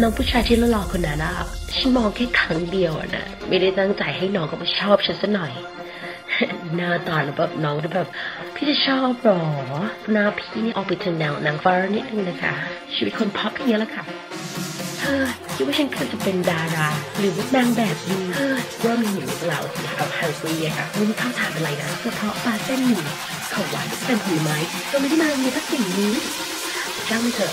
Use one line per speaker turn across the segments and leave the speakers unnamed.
น้องผู้ชายที่หล่อคนนั้นอะฉันมองแค่ครั้งเดียวนะไม่ได้ตั้งใจให้น้องก็มาชอบฉันซะหน่อยหน้าตาแล้วแบบน้องแบบ พี่จะชอบหรอหน้าพี่นี่ออกไปทางแนวนางฟ้านิดนึงนะคะ ชีวิตคนพับอย่างเงี้แหละค่ะเฮ้ยคิดว่าฉันควรจะเป็นดารา หรือว่านางแบบดีเฮ้ยว่ามีหนูเหล่าสีขาวฮังซีอะค่ะม่มีข้าวถามอะไรนะกระเพาะปลาเส้นหมี่เขาหวานเป็นผลไม้เราไม่ได้มามีทักสิ่งนี้ช่างมันเถอะ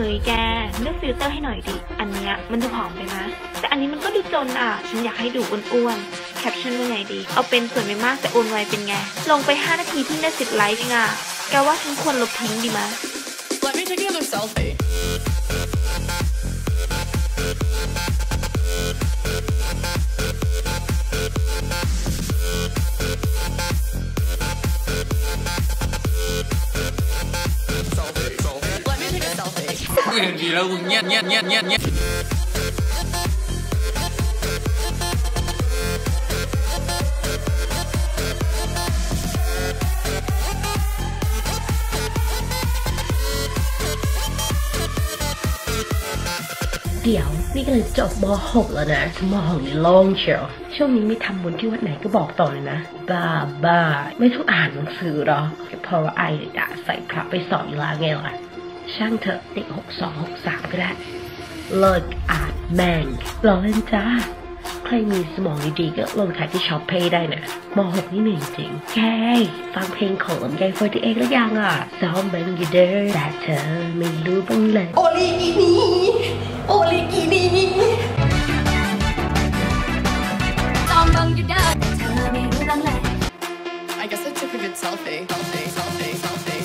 เฮ้ยแกเลือกฟิลเตอร์ให้หน่อยดิ อันเนี้ยมันดูผอมไปนะ แต่อันนี้มันก็ดูจนอะ ฉันอยากให้ดูอ้วนๆ แคปชั่นว่าไงดี เอาเป็นส่วนไม่มากแต่โอนไวเป็นไง ลงไป 5 นาทีเพิ่งได้สิบไลค์เองอะแกว่าฉันควรลบทิ้งดีมะ
Let me take another. Selfie,
selfie.
กูเห็นดีแล้วมึงเงียบเงียบเงียบเงียบเงียบ
เดี๋ยวนี่กำลังจบม .6 แล้วนะม .6 นี่โล่งเชียวช่วงนี้ม่ทำบุญที่วัดไหนก็บอกต่อเลยนะ บ้าบ้าไม่ต้องอ่านหนังสือหรอกเพราะว่าไอเด็กอะใส่พระไปสอนอยู่แล้วไงล่ะ ช่างเถอะเด็กหกสองหกสามก็ได้เลิกอ่านแม่งรอเล่นจ้า ใครมีสมองดีๆก็ลงขายที่ช็อปเพย์ได้นะม .6 นี่เหนื่อยจริงแค่ฟังเพลงของลำไยเฟอร์ติเอ็กแล้วยังอะซ้อมเบงกีเดอร์แต่เธอไม่รู้บ้างเลย
โอลิกินีโอลิกินี
จอมบังอยู่เด้อแต่เธอไม่รู้บ้างเลย
I guess I took a good selfie. selfie.